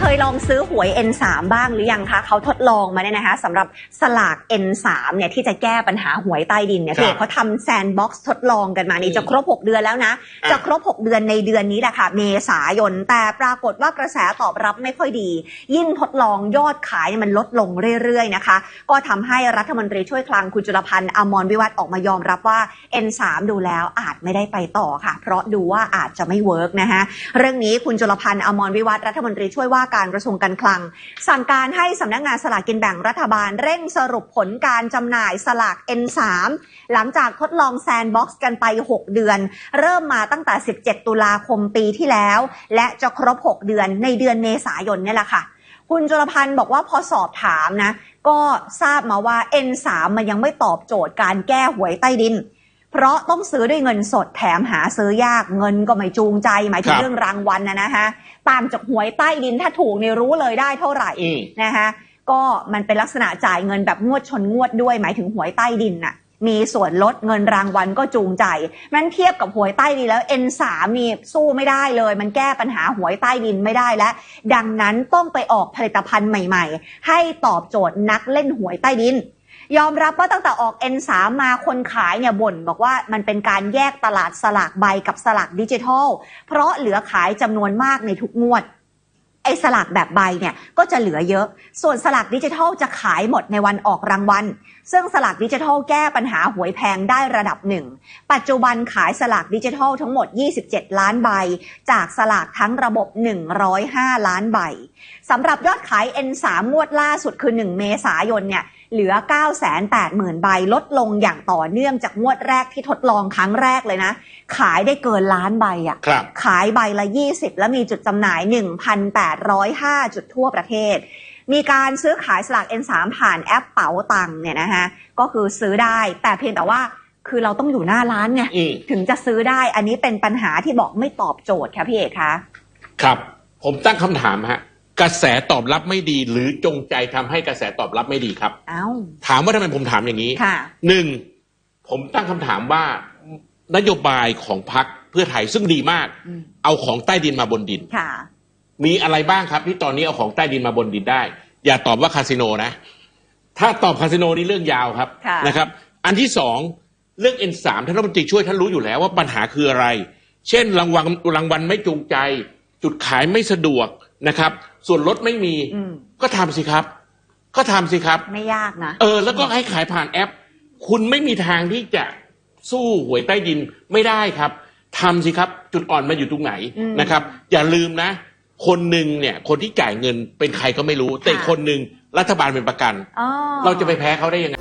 เคยลองซื้อหวย N3 บ้างหรือยังคะเขาทดลองมาเนี่ยนะคะสำหรับสลาก N3 เนี่ยที่จะแก้ปัญหาหวยใต้ดินเนี่ยครับเพจเขาทำแซนบ็อกซ์ทดลองกันมานี่อืมจะครบ 6 เดือนแล้วนะอะจะครบ 6 เดือนในเดือนนี้แหละค่ะเมษายน แต่ปรากฏว่ากระแสตอบรับไม่ค่อยดี ยิ่งทดลองยอดขายเนี่ยมันลดลงเรื่อยๆนะคะ ก็ทำให้รัฐมนตรีช่วยคลังคุณจุลพันธ์อมรวิวัฒน์ออกมายอมรับว่า N3 ดูแล้วอาจไม่ได้ไปต่อค่ะ เพราะดูว่าอาจจะไม่เวิร์กนะคะเรื่องนี้คุณจุลพันธ์อมรวิวัฒน์รัฐมนตรีช่วยว่า่าการกระทรวงการคลัง สั่งการให้สำนักงานสลากกินแบ่งรัฐบาลเร่งสรุปผลการจำหน่ายสลาก N3 หลังจากทดลองแซนบ็อกซ์กันไป 6 เดือน เริ่มมาตั้งแต่ 17 ตุลาคมปีที่แล้ว และจะครบ 6 เดือนในเดือนเมษายนนี่แหละค่ะคุณจุลพันธ์บอกว่าพอสอบถามนะ ก็ทราบมาว่า N3 มันยังไม่ตอบโจทย์การแก้หวยใต้ดิน เพราะต้องซื้อด้วยเงินสดแถมหาซื้อยากเงินก็ไม่จูงใจ หมายถึคงรับเรื่องรางวัลนะนะฮะต่างจากหวยใต้ดินถ้าถูกเนี่ยรู้เลยได้เท่าไหร่อืมนะคะก็มันเป็นลักษณะจ่ายเงินแบบงวดชนงวดด้วย หมายถึงหวยใต้ดินน่ะ มีส่วนลดเงินรางวัลก็จูงใจมันเทียบกับหวยใต้ดินแล้ว N3 นี่สู้ไม่ได้เลย มันแก้ปัญหาหวยใต้ดินไม่ได้แล้วดังนั้นต้องไปออกผลิตภัณฑ์ใหม่ ๆ ให้ตอบโจทย์นักเล่นหวยใต้ดิน ยอมรับว่าตั้งแต่ออก N3 มาคนขายเนี่ยบ่นบอกว่ามันเป็นการแยกตลาดสลากใบกับสลากดิจิทัล เพราะเหลือขายจำนวนมากในทุกงวดไอ้สลากแบบใบเนี่ยก็จะเหลือเยอะ ส่วนสลากดิจิทัลจะขายหมดในวันออกรางวัล ซึ่งสลากดิจิทัลแก้ปัญหาหวยแพงได้ระดับหนึ่ง ปัจจุบันขายสลากดิจิทัลทั้งหมด 27 ล้านใบ จากสลากทั้งระบบ 105 ล้านใบ สำหรับยอดขาย N3 งวดล่าสุดคือ 1 เมษายนเนี่ย เหลือ 980,000 ใบลดลงอย่างต่อเนื่องจากงวดแรกที่ทดลองครั้งแรกเลยนะ ขายได้เกินล้านใบอะครับขายใบละ 20 แล้วมีจุดจำหน่าย 1,805 จุดทั่วประเทศ มีการซื้อขายสลาก N3 ผ่านแอปเป๋าตังค์เนี่ยนะฮะก็คือซื้อได้แต่เพียงแต่ว่าคือเราต้องอยู่หน้าร้านไงอืมถึงจะซื้อได้อันนี้เป็นปัญหาที่บอกไม่ตอบโจทย์ค่ะพี่เอกคะครับ ผมตั้งคำถามฮะ กระแสตอบรับไม่ดี หรือจงใจทำให้กระแสตอบรับไม่ดีครับ เอ้า ถามว่าทำไมผมถามอย่างนี้ค่ะ หนึ่งผมตั้งคำถามว่านโยบายของพรรคเพื่อไทยซึ่งดีมาก อืม เอาของใต้ดินมาบนดิน ค่ะ มีอะไรบ้างครับ ที่ตอนนี้เอาของใต้ดินมาบนดินได้ อย่าตอบว่าคาสิโนนะ ถ้าตอบคาสิโนนี่เรื่องยาวครับค่ะ นะครับ อันที่สองเรื่อง N3 ท่านรัฐมนตรีช่วยท่านรู้อยู่แล้วว่าปัญหาคืออะไร เช่นรางวัลรางวัลไม่จูงใจ จุดขายไม่สะดวก นะครับ ส่วนลดไม่มีอืม ก็ทำสิครับ ก็ทำสิครับ ไม่ยากนะ เออ แล้วก็ให้ขายผ่านแอป คุณไม่มีทางที่จะสู้หวยใต้ดินไม่ได้ครับทำสิครับ จุดอ่อนมันอยู่ตรงไหนอืมนะครับ อย่าลืมนะ คนหนึ่งเนี่ย คนที่จ่ายเงินเป็นใครก็ไม่รู้ แต่อีกค่ะ คนหนึ่งรัฐบาลเป็นประกัน อ๋อ เราจะไปแพ้เขาได้ยังไง